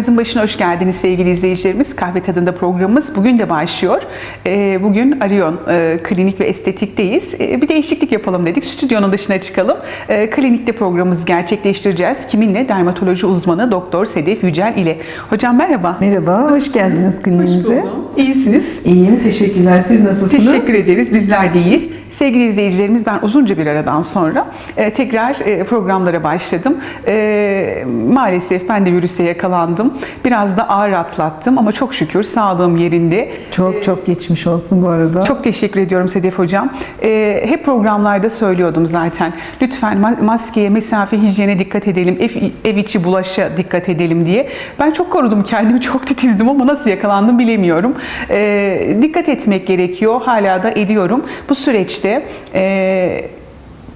Ekranlarınızın başına hoş geldiniz sevgili izleyicilerimiz. Kahve Tadında programımız bugün de başlıyor. Ee, Bugün Arion e, Klinik ve Estetik'teyiz. Ee, Bir değişiklik yapalım dedik. Stüdyonun dışına çıkalım. Ee, Klinikte programımızı gerçekleştireceğiz. Kiminle? Dermatoloji uzmanı Doktor Sedef Yücel ile. Hocam merhaba. Merhaba, hoş geldiniz kliniğimize. İyisiniz. İyiyim, teşekkürler. Siz nasılsınız? Teşekkür ederiz. Bizler de iyiyiz. Sevgili izleyicilerimiz ben uzunca bir aradan sonra e, tekrar e, programlara başladım. E, maalesef ben de virüse yakalandım. Biraz da ağır atlattım ama çok şükür sağlığım yerinde. Çok çok geçmiş olsun bu arada. Çok teşekkür ediyorum Sedef Hocam. E, hep programlarda söylüyordum zaten. Lütfen ma- maskeye, mesafe, hijyene dikkat edelim. Ev, ev içi bulaşa dikkat edelim diye. Ben çok korudum kendimi, çok titizdim ama nasıl yakalandım bilemiyorum. E, dikkat etmek gerekiyor. Hala da ediyorum. Bu süreçte e,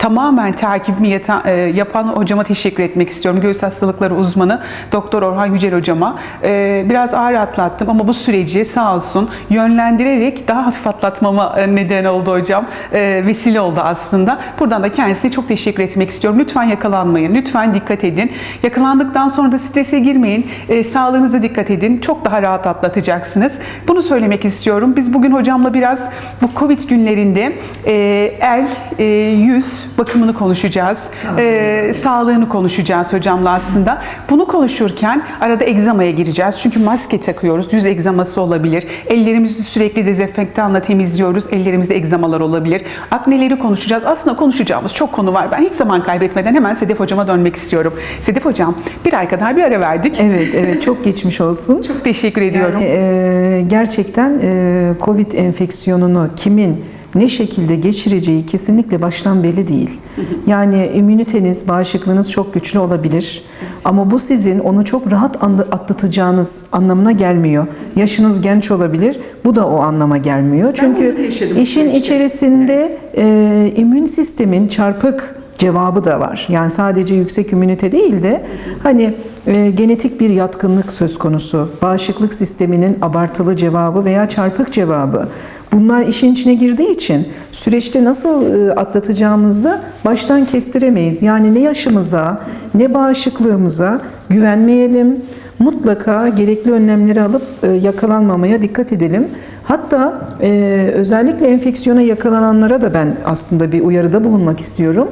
tamamen takibimi yata- e, yapan hocama teşekkür etmek istiyorum. Göğüs hastalıkları uzmanı Doktor Orhan Yücel hocama. E, biraz ağır atlattım ama bu süreci sağ olsun yönlendirerek daha hafif atlatmama e, neden oldu hocam. E, vesile oldu aslında. Buradan da kendisine çok teşekkür etmek istiyorum. Lütfen yakalanmayın. Lütfen dikkat edin. Yakalandıktan sonra da strese girmeyin. E, sağlığınıza dikkat edin. Çok daha rahat atlatacaksınız. Bunu söylemek istiyorum. Biz bugün hocamla biraz bu Covid günlerinde e, el, e, yüz bakımını konuşacağız. E, sağlığını konuşacağız hocamla aslında. Bunu konuşurken arada egzamaya gireceğiz. Çünkü maske takıyoruz. Yüz egzaması olabilir. Ellerimizi sürekli dezenfektanla temizliyoruz. Ellerimizde egzamalar olabilir. Akneleri konuşacağız. Aslında konuşacağımız çok konu var. Ben hiç zaman kaybetmeden hemen Sedef hocama dönmek istiyorum. Sedef hocam bir ay kadar bir ara verdik. Evet, evet çok geçmiş olsun. Çok teşekkür ediyorum. Yani, e, gerçekten e, Covid enfeksiyonunu kimin ne şekilde geçireceği kesinlikle baştan belli değil. Yani immüniteniz, bağışıklığınız çok güçlü olabilir. Ama bu sizin onu çok rahat atlatacağınız anlamına gelmiyor. Yaşınız genç olabilir. Bu da o anlama gelmiyor. Çünkü işin içerisinde e, immün sistemin çarpık cevabı da var. Yani sadece yüksek immünite değil de hani e, genetik bir yatkınlık söz konusu. Bağışıklık sisteminin abartılı cevabı veya çarpık cevabı. Bunlar işin içine girdiği için süreçte nasıl e, atlatacağımızı baştan kestiremeyiz. Yani ne yaşımıza ne bağışıklığımıza güvenmeyelim. Mutlaka gerekli önlemleri alıp e, yakalanmamaya dikkat edelim. Hatta e, özellikle enfeksiyona yakalananlara da ben aslında bir uyarıda bulunmak istiyorum.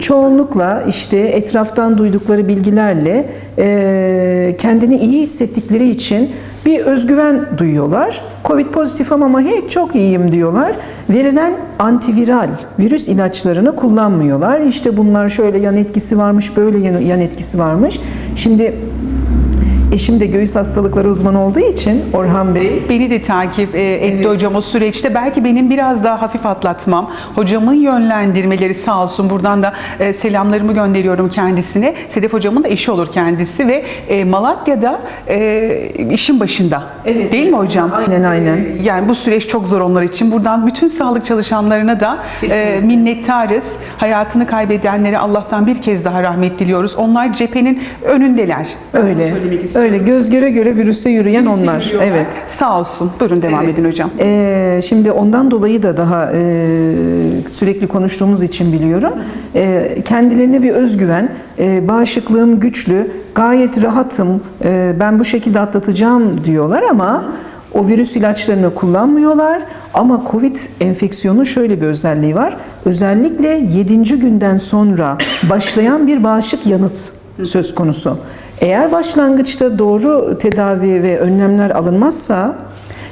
Çoğunlukla işte etraftan duydukları bilgilerle e, kendini iyi hissettikleri için bir özgüven duyuyorlar. Covid pozitif ama hiç çok iyiyim diyorlar. Verilen antiviral virüs ilaçlarını kullanmıyorlar. İşte bunlar şöyle yan etkisi varmış, böyle yan etkisi varmış. Şimdi eşim de göğüs hastalıkları uzmanı olduğu için Orhan Bey Beni de takip e, etti hocam o süreçte. Belki benim biraz daha hafif atlatmam. Hocamın yönlendirmeleri sağ olsun. Buradan da e, selamlarımı gönderiyorum kendisine. Sedef hocamın da eşi olur kendisi ve e, Malatya'da e, işin başında. Evet. Değil mi hocam? Aynen, aynen. E, Yani bu süreç çok zor onlar için. Buradan bütün sağlık çalışanlarına da e, Kesinlikle. minnettarız. Hayatını kaybedenlere Allah'tan bir kez daha rahmet diliyoruz. Onlar cephenin önündeler. Öyle istiyorum. Öyle göz göre göre virüse yürüyen onlar. Yürüyorlar. Evet. Sağ olsun. Buyurun devam Evet. edin hocam. Ee, şimdi ondan dolayı da daha e, sürekli konuştuğumuz için biliyorum. E, kendilerine bir özgüven, e, bağışıklığım güçlü, gayet rahatım, e, ben bu şekilde atlatacağım diyorlar ama o virüs ilaçlarını kullanmıyorlar. Ama Covid enfeksiyonu şöyle bir özelliği var. Özellikle 7. günden sonra başlayan bir bağışık yanıt söz konusu. Eğer başlangıçta doğru tedavi ve önlemler alınmazsa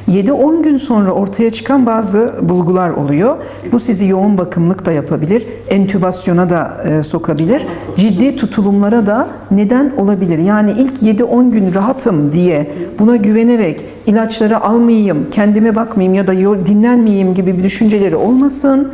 7-10 gün sonra ortaya çıkan bazı bulgular oluyor. Bu sizi yoğun bakımlık da yapabilir, entübasyona da e, sokabilir, ciddi tutulumlara da neden olabilir. Yani ilk 7-10 gün rahatım diye buna güvenerek ilaçları almayayım, kendime bakmayayım ya da dinlenmeyeyim gibi bir düşünceleri olmasın.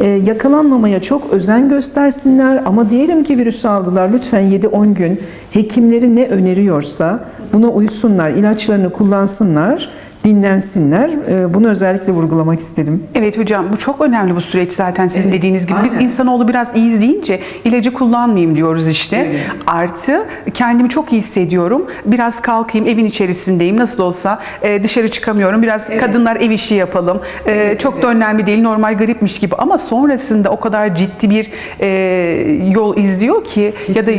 E, yakalanmamaya çok özen göstersinler ama diyelim ki virüsü aldılar lütfen 7-10 gün hekimleri ne öneriyorsa buna uysunlar, ilaçlarını kullansınlar dinlensinler. E, bunu özellikle vurgulamak istedim. Evet hocam bu çok önemli bu süreç zaten sizin Evet, dediğiniz gibi. Biz aynen. insanoğlu biraz iyiyiz deyince ilacı kullanmayayım diyoruz işte. Artı kendimi çok iyi hissediyorum. Biraz kalkayım evin içerisindeyim. Nasıl olsa e, dışarı çıkamıyorum. Biraz kadınlar ev işi yapalım. E, çok da önemli değil normal gripmiş gibi ama sonrasında o kadar ciddi bir e, yol izliyor ki ya da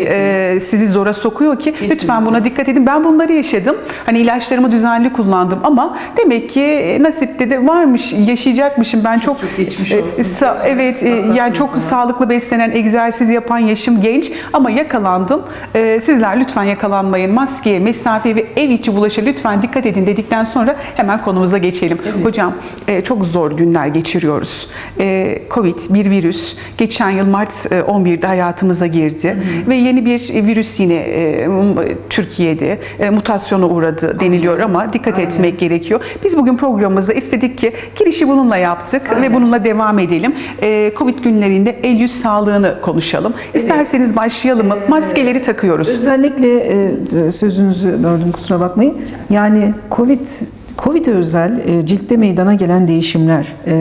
sizi zora sokuyor ki lütfen buna dikkat edin. Ben bunları yaşadım. Hani ilaçlarımı düzenli kullandım ama demek ki e, nasipte de varmış, yaşayacakmışım. Ben çok, çok geçmiş e, olsun. sa- evet, e, yani çok ama. sağlıklı beslenen, egzersiz yapan yaşım genç ama yakalandım. E, sizler lütfen yakalanmayın. Maskeye, mesafeye ve ev içi bulaşa lütfen dikkat edin dedikten sonra hemen konumuza geçelim. Hocam e, çok zor günler geçiriyoruz. E, Covid bir virüs. Geçen yıl Mart e, 11'de hayatımıza girdi ve yeni bir virüs yine e, Türkiye'de e, mutasyona uğradı deniliyor ama dikkat etmek gerekiyor. Biz bugün programımızda istedik ki girişi bununla yaptık ve bununla devam edelim. E, Covid günlerinde el yüz sağlığını konuşalım. İsterseniz başlayalım mı? Maskeleri takıyoruz. Özellikle e, sözünüzü böldüm kusura bakmayın. Yani Covid Covid'e özel e, ciltte meydana gelen değişimler, e,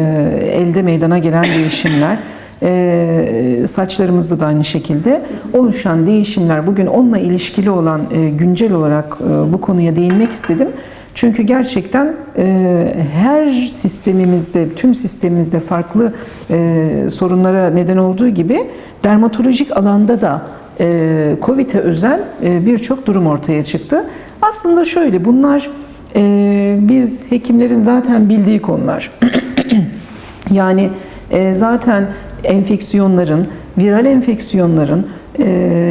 elde meydana gelen değişimler, e, saçlarımızda da aynı şekilde oluşan değişimler bugün onunla ilişkili olan e, güncel olarak e, bu konuya değinmek istedim. Çünkü gerçekten e, her sistemimizde, tüm sistemimizde farklı e, sorunlara neden olduğu gibi dermatolojik alanda da e, COVID'e özel e, birçok durum ortaya çıktı. Aslında şöyle bunlar e, biz hekimlerin zaten bildiği konular. yani e, zaten enfeksiyonların, viral enfeksiyonların e,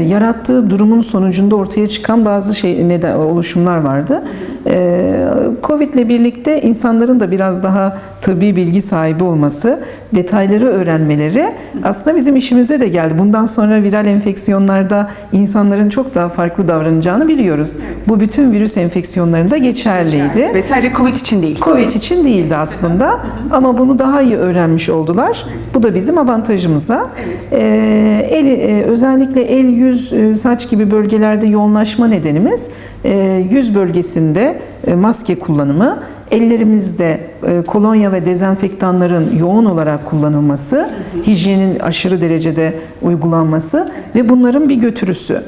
yarattığı durumun sonucunda ortaya çıkan bazı şey neden oluşumlar vardı. E, Covid ile birlikte insanların da biraz daha tıbbi bilgi sahibi olması, detayları öğrenmeleri aslında bizim işimize de geldi. Bundan sonra viral enfeksiyonlarda insanların çok daha farklı davranacağını biliyoruz. Bu bütün virüs enfeksiyonlarında geçerliydi. Ve sadece Covid için değil. Covid için değildi aslında ama bunu daha iyi öğrenmiş oldular. Bu da bizim avantajımıza. Ee, el, e, özellikle el, yüz, e, saç gibi bölgelerde yoğunlaşma nedenimiz e, yüz bölgesinde e, maske kullanımı, ellerimizde kolonya ve dezenfektanların yoğun olarak kullanılması, hijyenin aşırı derecede uygulanması ve bunların bir götürüsü.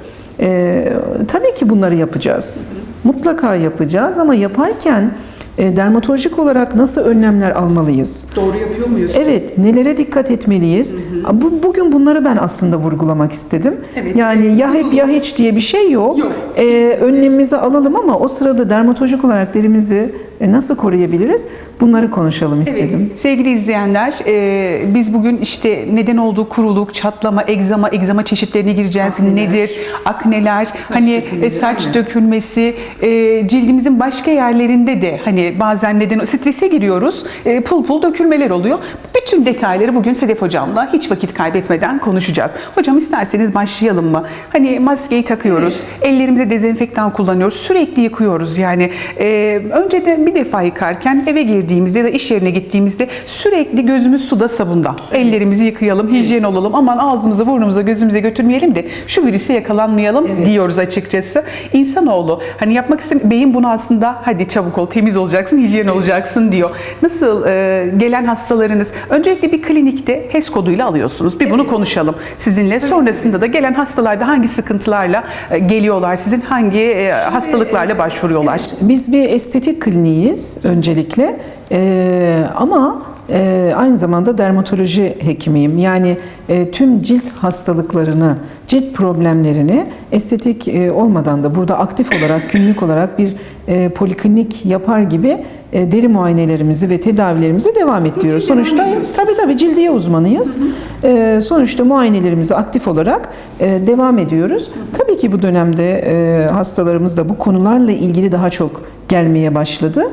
Tabii ki bunları yapacağız. Mutlaka yapacağız ama yaparken e, dermatolojik olarak nasıl önlemler almalıyız? Doğru yapıyor muyuz? Evet, nelere dikkat etmeliyiz? Bu, bugün bunları ben aslında vurgulamak istedim. Evet. Yani ya hep ya hiç diye bir şey yok. Yok. Ee, önlemimizi alalım ama o sırada dermatolojik olarak derimizi e, nasıl koruyabiliriz? Bunları konuşalım istedim. Evet, sevgili izleyenler, e, biz bugün işte neden olduğu kuruluk, çatlama, egzama, egzama çeşitlerine gireceğiz. Nedir? Akneler, hani e, saç dökülmesi, e, cildimizin başka yerlerinde de hani bazen neden strese giriyoruz, e, pul pul dökülmeler oluyor. Bütün detayları bugün Sedef hocamla hiç vakit kaybetmeden konuşacağız. Hocam isterseniz başlayalım mı? Hani maskeyi takıyoruz, ellerimize dezenfektan kullanıyoruz, sürekli yıkıyoruz yani. E, önce de bir defa yıkarken eve girdiğimizde ya da iş yerine gittiğimizde sürekli gözümüz suda sabunda. Ellerimizi yıkayalım, hijyen olalım. Aman ağzımıza, burnumuza, gözümüze götürmeyelim de şu virüse yakalanmayalım diyoruz açıkçası. İnsanoğlu hani yapmak istemiyor. Beyin bunu aslında hadi çabuk ol, temiz olacaksın, hijyen olacaksın diyor. Nasıl e, gelen hastalarınız öncelikle bir klinikte HES koduyla alıyorsunuz. Bir bunu konuşalım sizinle. Sonrasında da gelen hastalarda hangi sıkıntılarla e, geliyorlar? Sizin hangi e, hastalıklarla başvuruyorlar? Biz bir estetik kliniğiz öncelikle. Ee, ama e, aynı zamanda dermatoloji hekimiyim. Yani e, tüm cilt hastalıklarını, cilt problemlerini estetik e, olmadan da burada aktif olarak, günlük olarak bir e, poliklinik yapar gibi e, deri muayenelerimizi ve tedavilerimize devam ettiriyoruz. Sonuçta tabii tabii cildiye uzmanıyız. E, sonuçta muayenelerimizi aktif olarak e, devam ediyoruz. Tabii ki bu dönemde e, hastalarımız da bu konularla ilgili daha çok gelmeye başladı.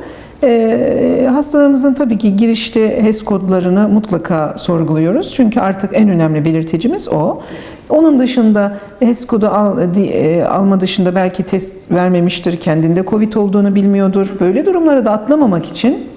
E, hastalarımızın tabii ki girişte HES kodlarını mutlaka sorguluyoruz. Çünkü artık en önemli belirtecimiz o. Onun dışında HES kodu al, e, alma dışında belki test vermemiştir, kendinde COVID olduğunu bilmiyordur. Böyle durumları da atlamamak için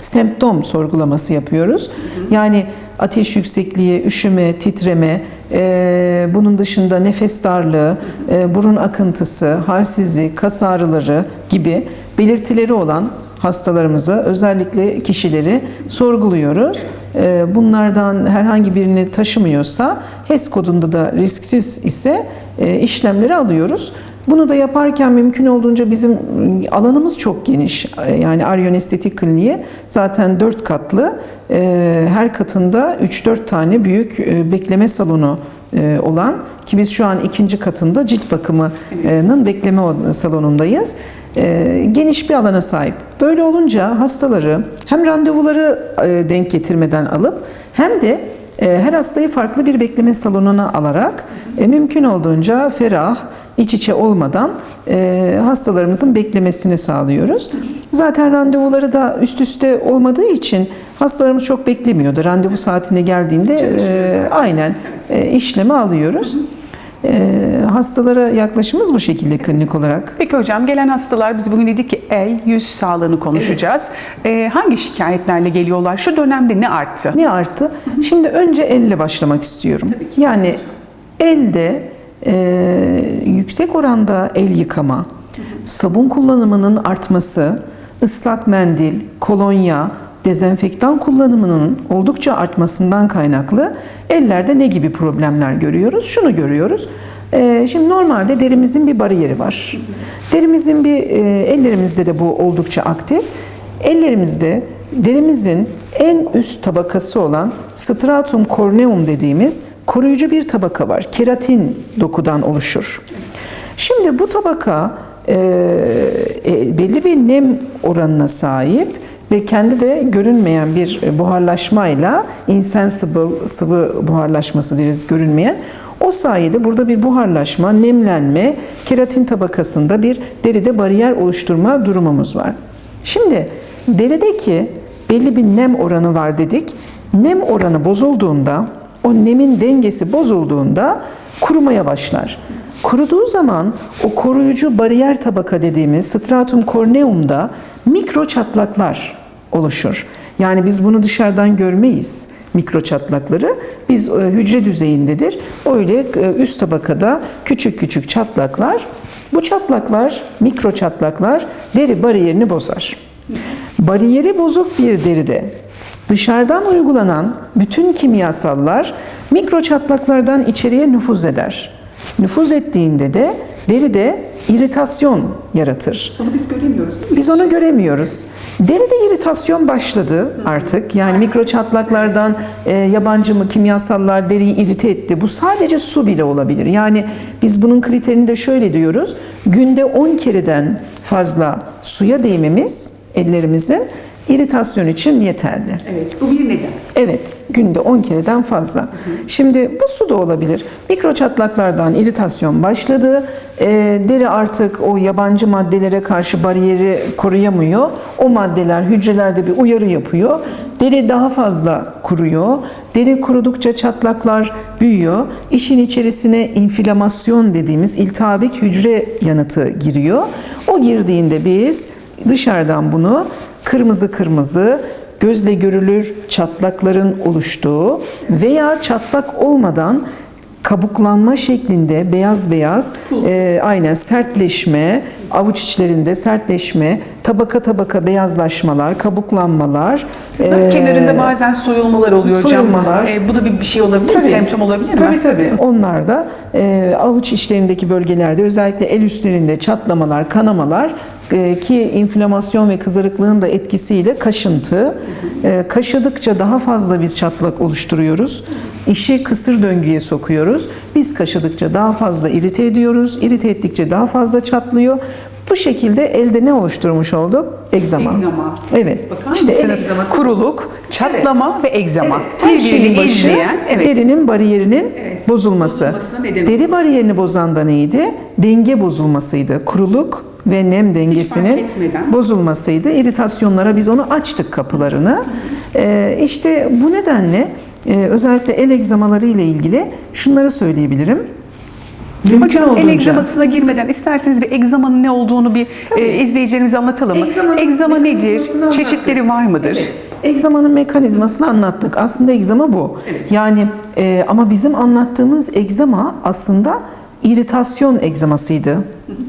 semptom sorgulaması yapıyoruz. Yani ateş yüksekliği, üşüme, titreme, e, bunun dışında nefes darlığı, e, burun akıntısı, halsizlik, kas ağrıları gibi belirtileri olan hastalarımızı, özellikle kişileri sorguluyoruz. Ee, Bunlardan herhangi birini taşımıyorsa, HES kodunda da risksiz ise e, işlemleri alıyoruz. Bunu da yaparken mümkün olduğunca bizim ım, alanımız çok geniş. Ee, Yani Aryon Estetik Kliniği zaten 4 katlı. Ee, Her katında 3-4 tane büyük e, bekleme salonu e, olan ki biz şu an ikinci katında cilt bakımının bekleme salonundayız. E, Geniş bir alana sahip. Böyle olunca hastaları hem randevuları e, denk getirmeden alıp hem de e, her hastayı farklı bir bekleme salonuna alarak e, mümkün olduğunca ferah, iç içe olmadan hastalarımızın beklemesini sağlıyoruz. Zaten randevuları da üst üste olmadığı için hastalarımız çok beklemiyordu. Randevu saatine geldiğinde aynen işlemi alıyoruz. E, hastalara yaklaşımız bu şekilde klinik olarak. Peki hocam gelen hastalar biz bugün dedik ki el, yüz sağlığını konuşacağız. Ee, hangi şikayetlerle geliyorlar? Şu dönemde ne arttı? Ne arttı? Şimdi önce elle başlamak istiyorum. Yani elde e, yüksek oranda el yıkama, sabun kullanımının artması, ıslak mendil, kolonya, dezenfektan kullanımının oldukça artmasından kaynaklı ellerde ne gibi problemler görüyoruz? Şunu görüyoruz. E, şimdi normalde derimizin bir bariyeri var. Derimizin bir e, ellerimizde de bu oldukça aktif. Ellerimizde derimizin en üst tabakası olan stratum corneum dediğimiz koruyucu bir tabaka var. Keratin dokudan oluşur. Şimdi bu tabaka e, e, belli bir nem oranına sahip ve kendi de görünmeyen bir buharlaşmayla insensible sıvı buharlaşması deriz görünmeyen. O sayede burada bir buharlaşma, nemlenme, keratin tabakasında bir deride bariyer oluşturma durumumuz var. Şimdi derideki belli bir nem oranı var dedik. Nem oranı bozulduğunda, o nemin dengesi bozulduğunda kurumaya başlar. Kuruduğu zaman o koruyucu bariyer tabaka dediğimiz stratum corneum'da mikro çatlaklar oluşur. Yani biz bunu dışarıdan görmeyiz mikro çatlakları. Biz e, hücre düzeyindedir. Öyle e, üst tabakada küçük küçük çatlaklar. Bu çatlaklar, mikro çatlaklar deri bariyerini bozar. Bariyeri bozuk bir deride dışarıdan uygulanan bütün kimyasallar mikro çatlaklardan içeriye nüfuz eder. Nüfuz ettiğinde de deride iritasyon yaratır. Onu biz göremiyoruz değil mi? Biz onu göremiyoruz. Deride iritasyon başladı artık. Yani mikro çatlaklardan e, yabancı mı kimyasallar deriyi irite etti. Bu sadece su bile olabilir. Yani biz bunun kriterini de şöyle diyoruz. Günde 10 kereden fazla suya değmemiz ellerimizin iritasyon için yeterli. Evet, bu bir neden. Evet, günde 10 kereden fazla. Şimdi bu su da olabilir. Mikro çatlaklardan iritasyon başladı. Ee, deri artık o yabancı maddelere karşı bariyeri koruyamıyor. O maddeler hücrelerde bir uyarı yapıyor. Deri daha fazla kuruyor. Deri kurudukça çatlaklar büyüyor. İşin içerisine inflamasyon dediğimiz iltihabik hücre yanıtı giriyor. O girdiğinde biz dışarıdan bunu kırmızı kırmızı gözle görülür çatlakların oluştuğu veya çatlak olmadan kabuklanma şeklinde beyaz beyaz e, aynen sertleşme, avuç içlerinde sertleşme, tabaka tabaka beyazlaşmalar, kabuklanmalar. Tırnak e, kenarında bazen soyulmalar oluyor hocam. soyulmalar. Ee, bu da bir, bir şey olabilir mi? Tabii. Semptom olabilir mi? Tabii tabii. Onlar da e, avuç içlerindeki bölgelerde özellikle el üstlerinde çatlamalar, kanamalar e, ki inflamasyon ve kızarıklığın da etkisiyle kaşıntı. E, kaşıdıkça daha fazla biz çatlak oluşturuyoruz. İşi kısır döngüye sokuyoruz. Biz kaşıdıkça daha fazla irite ediyoruz. İrite ettikçe daha fazla çatlıyor. Bu şekilde elde ne oluşturmuş olduk? Egzama. Egzama. Evet. Bakar İşte egzaması. Kuruluk, çatlama ve egzama. Her şeyin Birbirini başı izleyen. Evet. derinin bariyerinin Evet. bozulması. Deri bariyerini bozan da neydi? Denge bozulmasıydı. Kuruluk ve nem dengesinin bozulmasıydı. İritasyonlara biz onu açtık kapılarını. Ee, işte bu nedenle e, özellikle el egzamaları ile ilgili şunları söyleyebilirim. Mümkün Hocam el olduğunca- egzamasına girmeden isterseniz bir egzamanın ne olduğunu bir e, izleyicilerimize anlatalım mı? Egzamanın Egzama nedir? anlattık. Çeşitleri var mıdır? Evet. Egzamanın mekanizmasını anlattık. Aslında egzama bu. Yani e, ama bizim anlattığımız egzama aslında iritasyon egzamasıydı.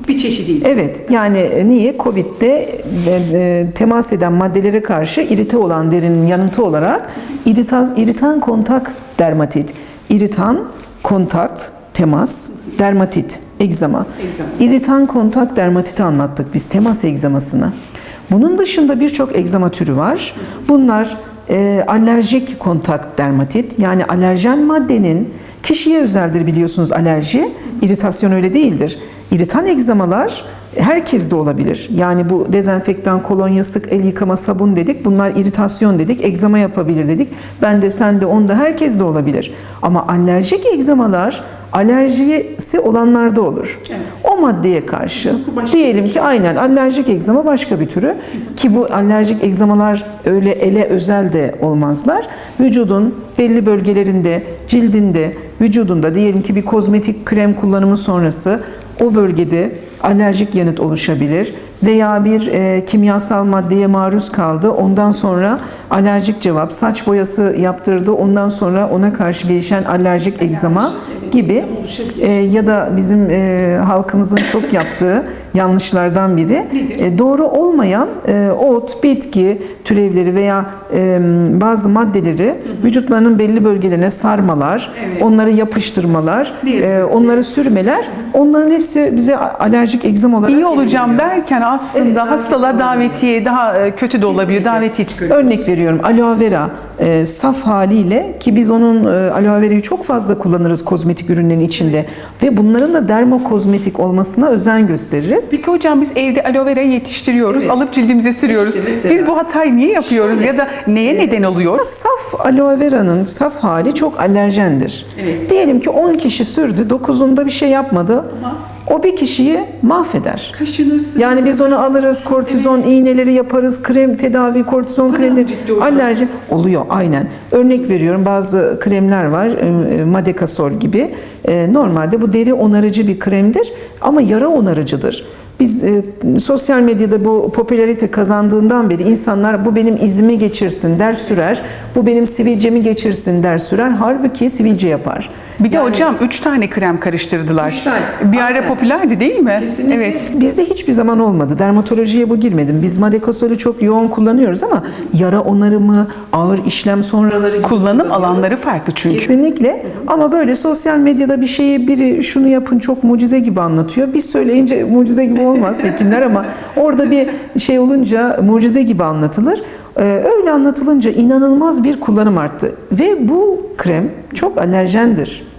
Bir çeşidiydi. Evet yani e, niye? Covid'de e, e, temas eden maddelere karşı irite olan derinin yanıtı olarak irita, iritan kontak dermatit, iritan kontak temas dermatit, egzama. Egzama. İritan kontak dermatiti anlattık biz temas egzamasını. Bunun dışında birçok egzama türü var. Bunlar e, alerjik kontak dermatit yani alerjen maddenin kişiye özeldir biliyorsunuz alerji. İritasyon öyle değildir. İritan egzamalar herkeste olabilir. Yani bu dezenfektan, kolonya, sık el yıkama, sabun dedik. Bunlar iritasyon dedik. Egzama yapabilir dedik. Ben de sen de onda herkes de olabilir. Ama alerjik egzamalar alerjisi olanlarda olur. O maddeye karşı diyelim ki aynen alerjik egzama başka bir türü ki bu alerjik egzamalar öyle ele özel de olmazlar. Vücudun belli bölgelerinde, cildinde, vücudunda diyelim ki bir kozmetik krem kullanımı sonrası o bölgede alerjik yanıt oluşabilir veya bir e, kimyasal maddeye maruz kaldı. Ondan sonra alerjik cevap, saç boyası yaptırdı. Ondan sonra ona karşı gelişen alerjik egzama gibi e, ya da bizim e, halkımızın çok yaptığı yanlışlardan biri. E, doğru olmayan e, ot, bitki türevleri veya e, bazı maddeleri vücutlarının belli bölgelerine sarmalar, onları yapıştırmalar, e, onları sürmeler, onların hepsi bize alerjik egzama olarak İyi olacağım geliyor. derken aslında Evet, hastalığa davetiye daha e, kötü de olabiliyor. Davetiye çıkıyor. Örnek veriyorum aloe vera e, saf haliyle ki biz onun e, aloe verayı çok fazla kullanırız kozmetik ürünlerin içinde ve bunların da dermokozmetik olmasına özen gösteririz. Peki hocam biz evde aloe vera yetiştiriyoruz, Evet. alıp cildimize sürüyoruz. İşte mesela. biz bu hatayı niye yapıyoruz ya da neye neden oluyor? Saf aloe vera'nın saf hali çok alerjendir. Evet. Diyelim ki 10 kişi sürdü, 9'unda bir şey yapmadı. O bir kişiyi mahveder. Kaşınırsın. Yani biz onu alırız, kortizon iğneleri yaparız, krem tedavi, kortizon kremleri, alerji oluyor aynen. Örnek veriyorum bazı kremler var, Madekasol gibi. E, Normalde bu deri onarıcı bir kremdir ama yara onarıcıdır. Biz e, sosyal medyada bu popülarite kazandığından beri insanlar bu benim izimi geçirsin der sürer, bu benim sivilcemi geçirsin der sürer. Halbuki sivilce yapar. Bir de Yani- hocam üç tane krem karıştırdılar. Üç tane. Bir ara popülerdi değil mi? Evet. Bizde hiçbir zaman olmadı. Dermatolojiye bu girmedim. Biz madekosolü çok yoğun kullanıyoruz ama yara onarımı, ağır işlem sonraları Kullanım alanları farklı çünkü. Kesinlikle. Ama böyle sosyal medyada bir şeyi biri şunu yapın çok mucize gibi anlatıyor. Biz söyleyince mucize gibi olmaz hekimler ama orada bir şey olunca mucize gibi anlatılır. Ee, öyle anlatılınca inanılmaz bir kullanım arttı. Ve bu krem çok alerjendir.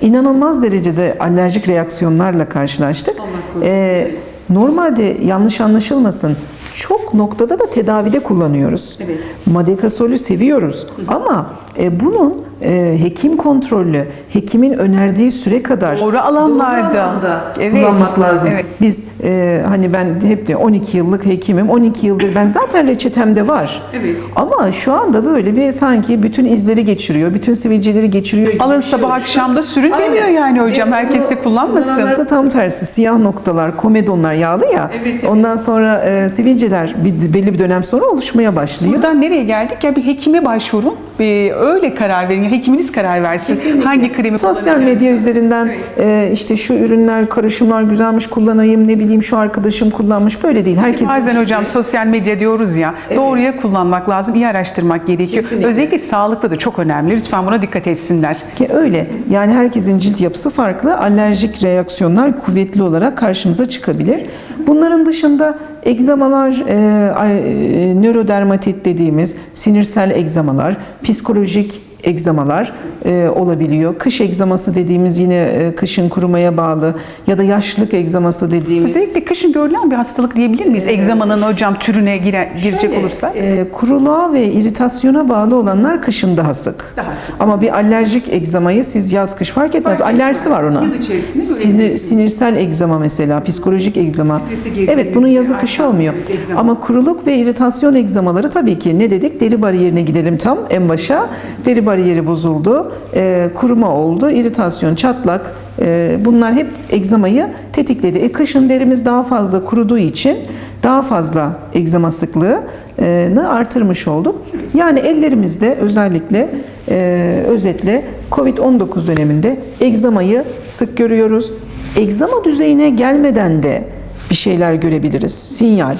İnanılmaz derecede alerjik reaksiyonlarla karşılaştık. Ee, normalde yanlış anlaşılmasın çok noktada da tedavide kullanıyoruz. Evet. Madekasolü seviyoruz ama e, bunun e, hekim kontrollü, hekimin önerdiği süre kadar Doğru alanlarda. doğru alanda Evet, kullanmak lazım. evet. Biz e, hani ben hep de 12 yıllık hekimim. 12 yıldır ben zaten reçetemde var. Evet. Ama şu anda böyle bir sanki bütün izleri geçiriyor, bütün sivilceleri geçiriyor. Alın şey sabah oluştu. akşamda sürün demiyor yani hocam. Ve Herkes de kullanmasın. kullananlarda tam tersi siyah noktalar, komedonlar yağlı ya. Evet, evet. Ondan sonra e, sivilceler bir, belli bir dönem sonra oluşmaya başlıyor. Buradan nereye geldik? Ya bir hekime başvurun. Bir öyle karar verin. Hekiminiz karar versin. Hangi kremi Sosyal medya üzerinden e, işte şu ürünler, karışımlar güzelmiş kullanayım, ne bileyim şu arkadaşım kullanmış böyle değil. Herkes Bazen hocam sosyal medya diyoruz ya doğruya kullanmak lazım, iyi araştırmak gerekiyor. Kesinlikle. Özellikle sağlıkta da çok önemli. Lütfen buna dikkat etsinler. Ki öyle. Yani herkesin cilt yapısı farklı. Alerjik reaksiyonlar kuvvetli olarak karşımıza çıkabilir. Bunların dışında egzamalar, e, e, nörodermatit dediğimiz sinirsel egzamalar, psikolojik egzamalar e, olabiliyor. Kış egzaması dediğimiz yine e, kışın kurumaya bağlı ya da yaşlılık egzaması dediğimiz Özellikle kışın görülen bir hastalık diyebilir miyiz? Egzamanın hocam türüne girer, girecek Şöyle, olursak. e, kuruluğa ve iritasyona bağlı olanlar kışın daha sık. Daha sık. Ama bir alerjik egzamayı siz yaz kış fark etmez. Fark Alerjisi etmez. var ona. Yıl içerisinde Sinir, sinirsel egzama mesela, psikolojik egzama. Evet bunun yazı kışı olmuyor. egzama. Ama kuruluk ve iritasyon egzamaları tabii ki ne dedik? Deri bariyerine gidelim tam en başa. Deri bariyeri bozuldu, e, kuruma oldu, iritasyon, çatlak. e, bunlar hep egzamayı tetikledi. E, kışın derimiz daha fazla kuruduğu için daha fazla egzama sıklığını artırmış olduk. Yani ellerimizde özellikle e, özetle Covid-19 döneminde egzamayı sık görüyoruz. egzama düzeyine gelmeden de bir şeyler görebiliriz. Sinyal.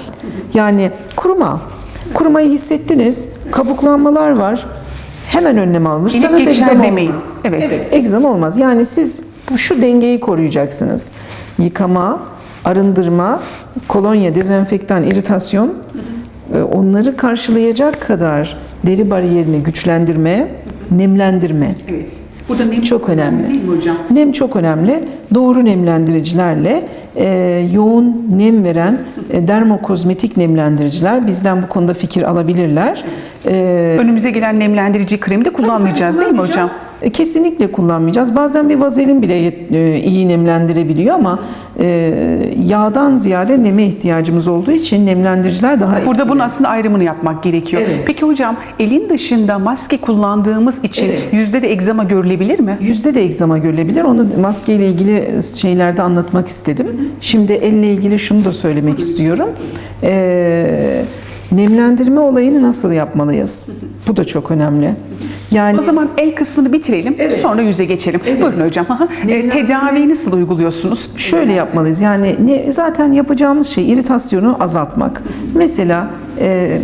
Yani kuruma. Kurumayı hissettiniz. Kabuklanmalar var. Hemen önlem alırsanız egzama demeyin. olmaz. Evet. egzama olmaz. Yani siz şu dengeyi koruyacaksınız. Yıkama, arındırma, kolonya, dezenfektan, iritasyon e, onları karşılayacak kadar deri bariyerini güçlendirme, nemlendirme. Evet. Burada nem Çok önemli. Değil mi hocam? Nem çok önemli. Doğru nemlendiricilerle e, yoğun nem veren e, dermokozmetik nemlendiriciler bizden bu konuda fikir alabilirler. E, Önümüze gelen nemlendirici kremi de kullanmayacağız değil mi hocam? E, Kesinlikle kullanmayacağız. Bazen bir vazelin bile e, iyi nemlendirebiliyor ama e, yağdan ziyade neme ihtiyacımız olduğu için nemlendiriciler daha Burada bunun aslında ayrımını yapmak gerekiyor. Evet. Peki hocam elin dışında maske kullandığımız için Evet. yüzde de egzama görülebilir mi? Yüzde de egzama görülebilir. Onu maskeyle ilgili şeylerde anlatmak istedim. Şimdi elle ilgili şunu da söylemek istiyorum. Ee, nemlendirme olayını nasıl yapmalıyız? Bu da çok önemli. Yani O zaman el kısmını bitirelim. Sonra yüze geçelim. Buyurun hocam. Aha. E, tedaviyi nasıl uyguluyorsunuz? Şöyle yapmalıyız. Yani ne, zaten yapacağımız şey iritasyonu azaltmak. Mesela e,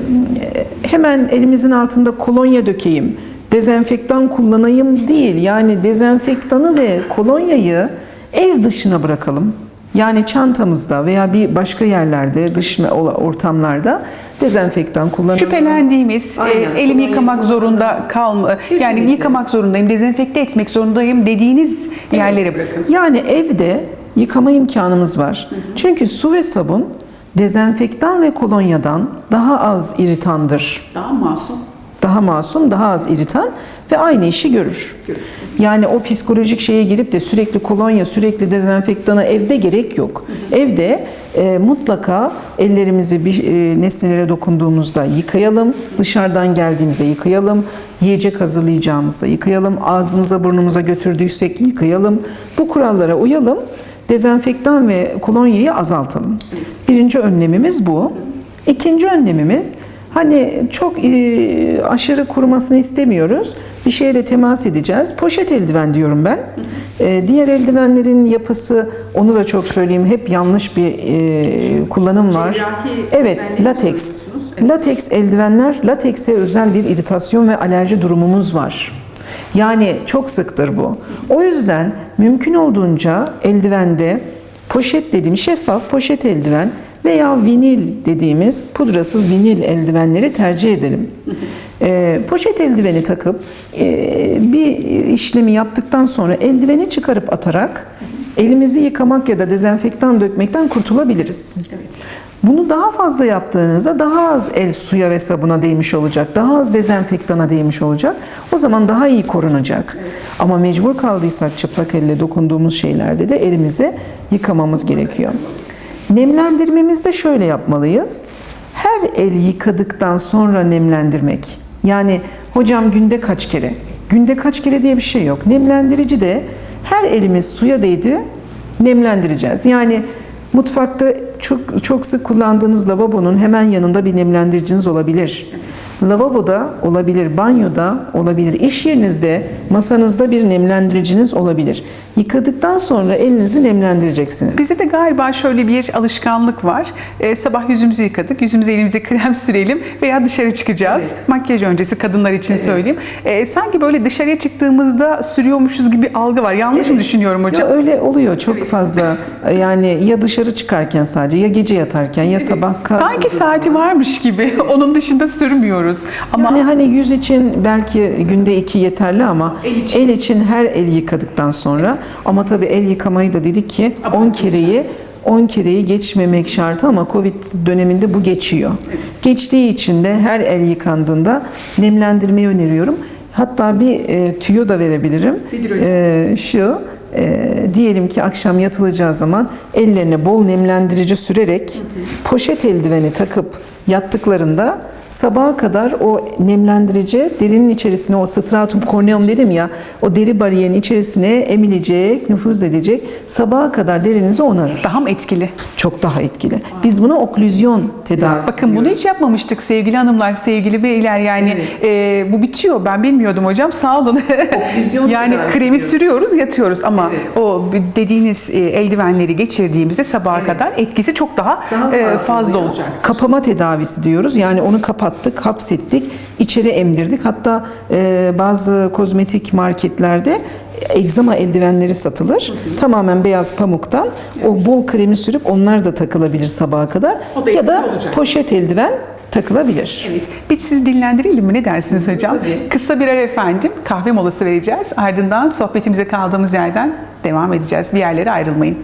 hemen elimizin altında kolonya dökeyim, dezenfektan kullanayım değil. Yani dezenfektanı ve kolonyayı ev dışına bırakalım. Yani çantamızda veya bir başka yerlerde, dış ortamlarda dezenfektan kullanalım. Şüphelendiğimiz, e, Aynen. elimi yıkamak zorunda kalma, yani Kesinlikle. yıkamak zorundayım, dezenfekte etmek zorundayım dediğiniz yerlere bırakın. Yani evde yıkama imkanımız var. Çünkü su ve sabun dezenfektan ve kolonyadan daha az iritandır. Daha masum. Daha masum, daha az iritan ve aynı işi görür. Yani o psikolojik şeye girip de sürekli kolonya, sürekli dezenfektana evde gerek yok. Evde e, mutlaka ellerimizi bir e, nesnelere dokunduğumuzda yıkayalım, dışarıdan geldiğimizde yıkayalım, yiyecek hazırlayacağımızda yıkayalım, ağzımıza burnumuza götürdüysek yıkayalım. Bu kurallara uyalım, dezenfektan ve kolonyayı azaltalım. Birinci önlemimiz bu. İkinci önlemimiz Hani çok e, aşırı kurumasını istemiyoruz. Bir şeyle temas edeceğiz. Poşet eldiven diyorum ben. E, diğer eldivenlerin yapısı, onu da çok söyleyeyim, hep yanlış bir e, kullanım var. Evet, lateks. kullanıyorsunuz. Lateks eldivenler, latekse özel bir iritasyon ve alerji durumumuz var. Yani çok sıktır bu. O yüzden mümkün olduğunca eldivende poşet dediğim şeffaf poşet eldiven veya vinil dediğimiz pudrasız vinil eldivenleri tercih edelim. Ee, poşet eldiveni takıp e, bir işlemi yaptıktan sonra eldiveni çıkarıp atarak elimizi yıkamak ya da dezenfektan dökmekten kurtulabiliriz. Bunu daha fazla yaptığınızda daha az el suya ve sabuna değmiş olacak. Daha az dezenfektana değmiş olacak. O zaman daha iyi korunacak. Ama mecbur kaldıysak çıplak elle dokunduğumuz şeylerde de elimizi yıkamamız gerekiyor. Nemlendirmemizde şöyle yapmalıyız. Her el yıkadıktan sonra nemlendirmek. Yani hocam günde kaç kere? Günde kaç kere diye bir şey yok. Nemlendirici de her elimiz suya değdi nemlendireceğiz. Yani mutfakta çok çok sık kullandığınız lavabonun hemen yanında bir nemlendiriciniz olabilir. Lavaboda olabilir, banyoda olabilir, iş yerinizde, masanızda bir nemlendiriciniz olabilir. Yıkadıktan sonra elinizi nemlendireceksiniz. Bizde de galiba şöyle bir alışkanlık var. Ee, sabah yüzümüzü yıkadık, yüzümüze elimize krem sürelim veya dışarı çıkacağız. Makyaj öncesi kadınlar için söyleyeyim. Ee, sanki böyle dışarıya çıktığımızda sürüyormuşuz gibi algı var. Yanlış mı düşünüyorum Ya hocam? öyle oluyor çok fazla. Yani ya dışarı çıkarken sadece ya gece yatarken ya sabah Sanki saati varmış gibi. Onun dışında sürmüyoruz. Ama Yani hani yüz için belki günde iki yeterli ama el için, her el yıkadıktan sonra ama tabii el yıkamayı da dedik ki 10 kereyi 10 kereyi geçmemek şartı ama Covid döneminde bu geçiyor. Geçtiği için de her el yıkandığında nemlendirmeyi öneriyorum. Hatta bir e, tüyo da verebilirim. E, şu e, diyelim ki akşam yatılacağı zaman ellerine bol nemlendirici sürerek poşet eldiveni takıp yattıklarında sabaha kadar o nemlendirici derinin içerisine o stratum corneum dedim ya o deri bariyerin içerisine emilecek, nüfuz edecek. Sabaha kadar derinizi onarır. Daha mı etkili? Çok daha etkili. Biz buna oklüzyon tedavisi Bakın bunu diyoruz. hiç yapmamıştık sevgili hanımlar, sevgili beyler. Yani e, bu bitiyor. Ben bilmiyordum hocam. Sağ olun. Oklüzyon yani kremi diyoruz. sürüyoruz, yatıyoruz ama Evet. o dediğiniz e, eldivenleri geçirdiğimizde sabaha kadar etkisi çok daha, Daha e, fazla fazla oluyor. olacak. Kapama tedavisi diyoruz. Yani onu kapattık, hapsettik, içeri emdirdik. Hatta e, bazı kozmetik marketlerde egzama eldivenleri satılır. Tamamen beyaz pamuktan. O bol kremi sürüp onlar da takılabilir sabaha kadar. Da ya da olacak. poşet eldiven takılabilir. Evet. Bir siz dinlendirelim mi? Ne dersiniz hocam? tabii. Kısa bir ara efendim. Kahve molası vereceğiz. Ardından sohbetimize kaldığımız yerden devam edeceğiz. Bir yerlere ayrılmayın.